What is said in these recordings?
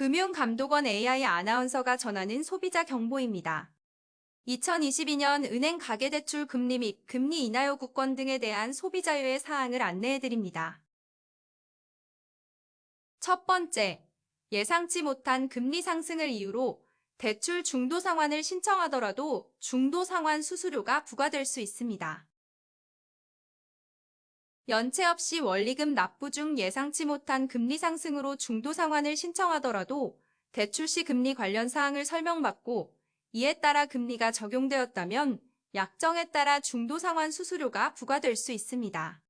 금융감독원 AI 아나운서가 전하는 소비자 경보입니다. 2022년 은행 가계대출 금리 및 금리 인하 요구권 등에 대한 소비자유의 사항을 안내해드립니다. 첫 번째, 예상치 못한 금리 상승을 이유로 대출 중도 상환을 신청하더라도 중도 상환 수수료가 부과될 수 있습니다. 연체 없이 원리금 납부 중 예상치 못한 금리 상승으로 중도 상환을 신청하더라도 대출 시 금리 관련 사항을 설명받고 이에 따라 금리가 적용되었다면 약정에 따라 중도 상환 수수료가 부과될 수 있습니다.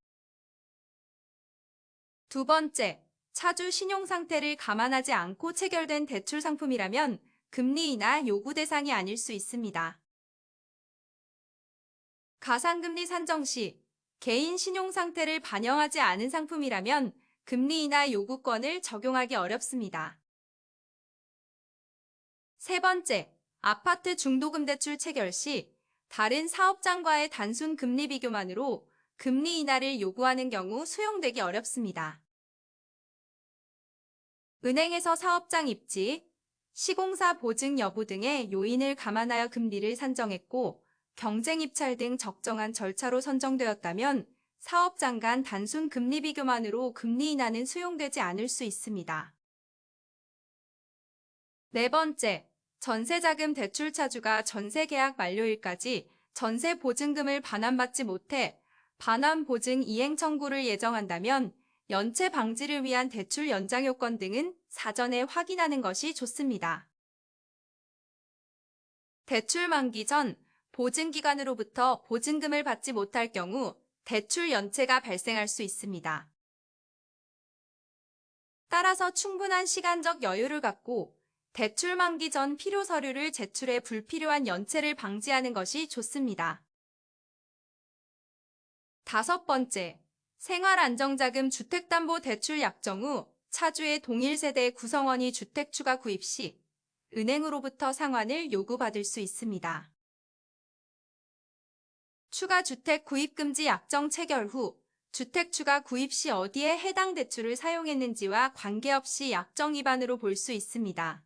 두 번째, 차주 신용 상태를 감안하지 않고 체결된 대출 상품이라면 금리 인하 요구 대상이 아닐 수 있습니다. 가상금리 산정 시 개인 신용 상태를 반영하지 않은 상품이라면 금리 인하 요구권을 적용하기 어렵습니다. 세 번째, 아파트 중도금 대출 체결 시 다른 사업장과의 단순 금리 비교만으로 금리 인하를 요구하는 경우 수용되기 어렵습니다. 은행에서 사업장 입지, 시공사 보증 여부 등의 요인을 감안하여 금리를 산정했고 경쟁 입찰 등 적정한 절차로 선정되었다면 사업장 간 단순 금리 비교만으로 금리 인하는 수용되지 않을 수 있습니다. 네 번째, 전세자금 대출 차주가 전세 계약 만료일까지 전세 보증금을 반환받지 못해 반환 보증 이행 청구를 예정한다면 연체 방지를 위한 대출 연장 요건 등은 사전에 확인하는 것이 좋습니다. 대출 만기 전 보증기관으로부터 보증금을 받지 못할 경우 대출 연체가 발생할 수 있습니다. 따라서 충분한 시간적 여유를 갖고 대출 만기 전 필요 서류를 제출해 불필요한 연체를 방지하는 것이 좋습니다. 다섯 번째, 생활안정자금 주택담보대출 약정 후 차주의 동일 세대 구성원이 주택 추가 구입 시 은행으로부터 상환을 요구받을 수 있습니다. 추가 주택 구입 금지 약정 체결 후 주택 추가 구입 시 어디에 해당 대출을 사용했는지와 관계없이 약정 위반으로 볼 수 있습니다.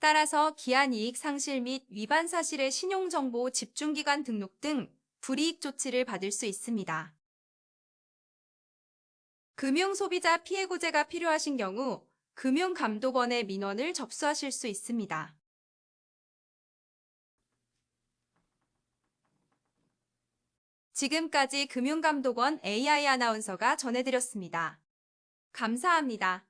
따라서 기한 이익 상실 및 위반 사실의 신용정보 집중기관 등록 등 불이익 조치를 받을 수 있습니다. 금융소비자 피해구제가 필요하신 경우 금융감독원의 민원을 접수하실 수 있습니다. 지금까지 금융감독원 AI 아나운서가 전해드렸습니다. 감사합니다.